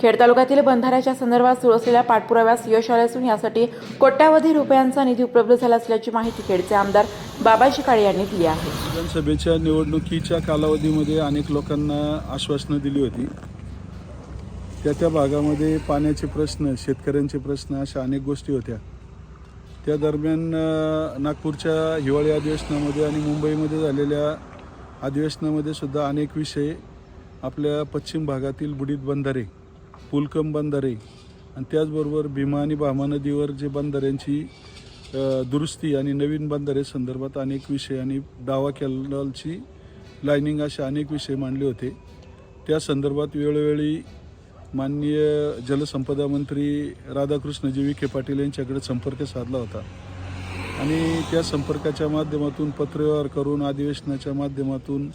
खेड तालुक्यातील बंधाऱ्याच्या संदर्भात सुरू असलेल्या पाठपुराव्यास यश आले असून यासाठी कोट्यावधी रुपयांचा निधी उपलब्ध झाला असल्याची माहिती खेडचे आमदार बाबाजी काळे यांनी दिली आहे. विधानसभेच्या निवडणुकीच्या कालावधीमध्ये अनेक लोकांना आश्वासनं दिली होती. त्या त्या भागामध्ये पाण्याचे प्रश्न शेतकऱ्यांचे प्रश्न अशा अनेक गोष्टी होत्या. त्या दरम्यान नागपूरच्या हिवाळी अधिवेशनामध्ये आणि मुंबईमध्ये झालेल्या अधिवेशनामध्ये सुद्धा अनेक विषय आपल्या पश्चिम भागातील बुडीत बंधारे पुलकम बंधारे आणि त्याचबरोबर भीमा आणि भामा नदीवर जे बंधाऱ्यांची दुरुस्ती आणि नवीन बंधारे संदर्भात अनेक विषय आणि डावा कॅनलची लाईनिंग असे अनेक विषय मांडले होते. त्या संदर्भात वेळोवेळी माननीय जलसंपदा मंत्री राधाकृष्णजी विखे पाटील यांच्याकडे संपर्क साधला होता. आणि त्या संपर्काच्या माध्यमातून पत्रव्यवहार करून अधिवेशनाच्या माध्यमातून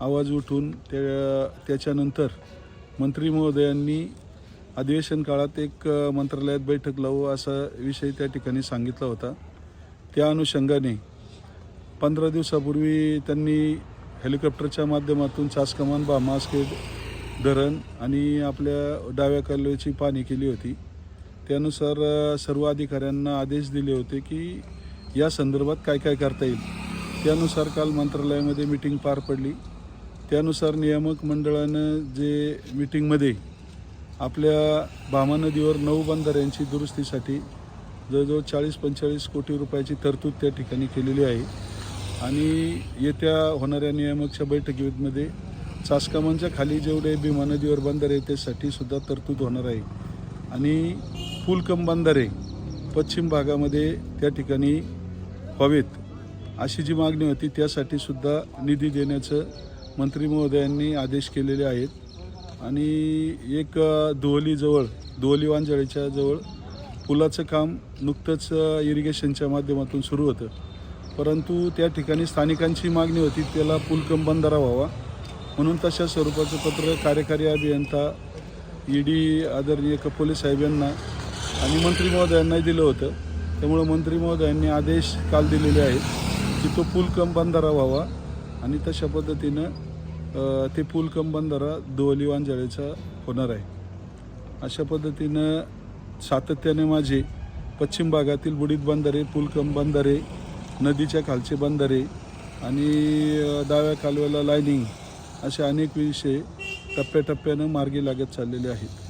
आवाज उठून त्या त्याच्यानंतर मंत्री महोदयांनी अधिवेशन काळात एक मंत्रालयात बैठक लावू असा विषय त्या ठिकाणी सांगितला होता. त्या अनुषंगाने पंधरा दिवसापूर्वी त्यांनी हेलिकॉप्टरच्या माध्यमातून चासकमान बामास्केट धरण आणि आपल्या डाव्या कालव्याची पाहणी केली होती. त्यानुसार सर्व अधिकाऱ्यांना आदेश दिले होते की या संदर्भात काय काय करता येईल. त्यानुसार काल मंत्रालयामध्ये मिटिंग पार पडली. त्यानुसार नियामक मंडळानं जे मिटिंगमध्ये आपल्या भामा नदीवर नऊ बंधाऱ्यांची दुरुस्तीसाठी जवळजवळ चाळीस पंचेचाळीस कोटी रुपयाची तरतूद त्या ठिकाणी केलेली आहे. आणि येत्या होणाऱ्या नियामकच्या बैठकीमध्ये चासकामांच्या खाली जेवढे भीमा नदीवर बंधारे त्यासाठी सुद्धा तरतूद होणार आहे. आणि फुलकम बंधारे पश्चिम भागामध्ये त्या ठिकाणी व्हावेत अशी जी मागणी होती त्यासाठी सुद्धा निधी देण्याचं मंत्री महोदयांनी आदेश केलेले आहेत. आणि एक अ, धुवलीजवळ धुवली वांजळीच्या जवळ पुलाचं काम नुकतंच इरिगेशनच्या माध्यमातून सुरू होतं. परंतु त्या ठिकाणी स्थानिकांची मागणी होती त्याला पुलकम बंधारा व्हावा. म्हणून तशा स्वरूपाचं पत्र कार्यकारी अभियंता ई डी आदरणीय कपोले साहेब यांना आणि मंत्री महोदयांनाही दिलं होतं. त्यामुळं मंत्री महोदयांनी आदेश काल दिलेले आहेत की तो पुलकम बंधारा व्हावा आणि तशा पद्धतीनं ते ते पुलकम बंधारा दोवली वांजाळेचा होणार आहे. अशा पद्धतीनं सातत्याने माझे पश्चिम भागातील बुडीत बंधारे पुलकम बंधारे नदीच्या खालचे बंधारे आणि डाव्या कालव्याला लायनिंग असे अनेक विषय टप्प्याटप्प्यानं मार्गी लागत चाललेले आहेत.